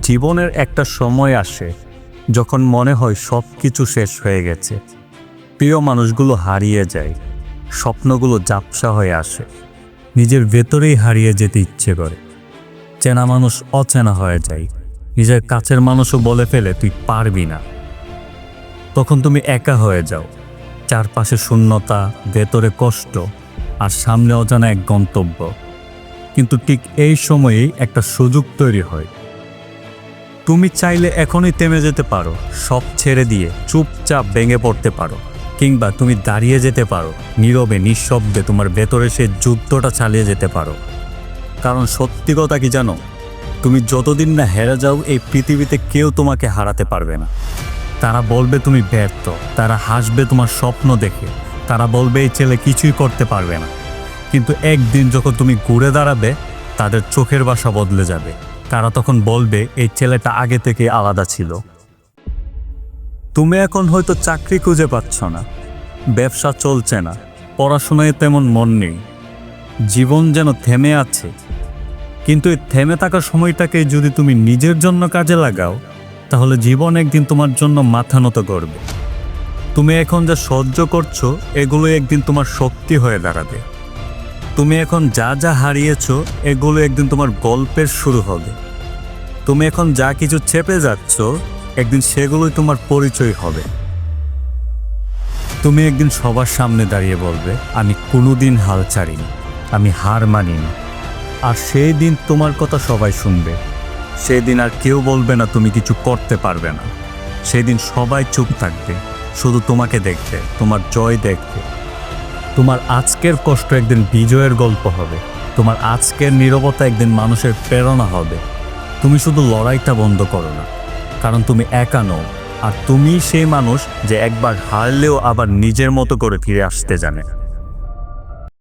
জীবনের একটা সময় আসে যখন মনে হয় সব কিছু শেষ হয়ে গেছে। প্রিয় মানুষগুলো হারিয়ে যায়, স্বপ্নগুলো জাপসা হয়ে আসে, নিজের ভেতরেই হারিয়ে যেতে ইচ্ছে করে। চেনা মানুষ অচেনা হয়ে যায়, নিজের কাছের মানুষও বলে ফেলে তুই পারবি না। তখন তুমি একা হয়ে যাও, চারপাশে শূন্যতা, ভেতরে কষ্ট আর সামনে অজানা এক গন্তব্য। কিন্তু ঠিক এই সময়েই একটা সুযোগ তৈরি হয়। তুমি চাইলে এখনই থেমে যেতে পারো, সব ছেড়ে দিয়ে চুপচাপ ভেঙে পড়তে পারো, কিংবা তুমি দাঁড়িয়ে যেতে পারো, নীরবে, নিঃশব্দে তোমার ভেতরে সে যুদ্ধটা চালিয়ে যেতে পারো। কারণ সত্যি কথা কি জানো? তুমি যতদিন না হেরে যাও, এই পৃথিবীতে কেউ তোমাকে হারাতে পারবে না। তারা বলবে তুমি ব্যর্থ, তারা হাসবে তোমার স্বপ্ন দেখে, তারা বলবে এই ছেলে কিছুই করতে পারবে না। কিন্তু একদিন যখন তুমি ঘুরে দাঁড়াবে, তাদের চোখের বাসা বদলে যাবে। তারা তখন বলবে, এই ছেলেটা আগে থেকে আলাদা ছিল। তুমি এখন হয়তো চাকরি খুঁজে পাচ্ছ না। ব্যবসা চলছে না। পড়াশোনায় তেমন মন নেই। জীবন যেন থেমে আছে। কিন্তু এই থেমে থাকা সময়টাকে যদি তুমি নিজের জন্য কাজে লাগাও, তাহলে জীবন একদিন তোমার জন্য মাথা নত করবে। তুমি এখন যা সহ্য করছ, এগুলো একদিন তোমার শক্তি হয়ে দাঁড়াবে। তুমি এখন যা যা হারিয়েছো, এগুলো একদিন তোমার গল্পের শুরু হবে। তুমি এখন যা কিছু চেপে যাচ্ছ, একদিন সেগুলোই তোমার পরিচয় হবে। তুমি একদিন সবার সামনে দাঁড়িয়ে বলবে, আমি কোনোদিন হাল ছাড়িনি, আমি হার মানিনি। আর সেই দিন তোমার কথা সবাই শুনবে। সেই দিন আর কেউ বলবে না, তুমি কিছু করতে পারবে না। সেই দিন সবাই চুপ থাকবে, শুধু তোমাকে দেখবে, তোমার জয় দেখবে। তোমার আজকের কষ্ট একদিন বিজয়ের গল্প হবে, তোমার আজকের নীরবতা একদিন মানুষের প্রেরণা হবে। তুমি শুধু লড়াইটা বন্ধ করো না, কারণ তুমি একা নও, আর তুমি সেই মানুষ যে একবার হারলেও আবার নিজের মতো করে ফিরে আসতে জানে।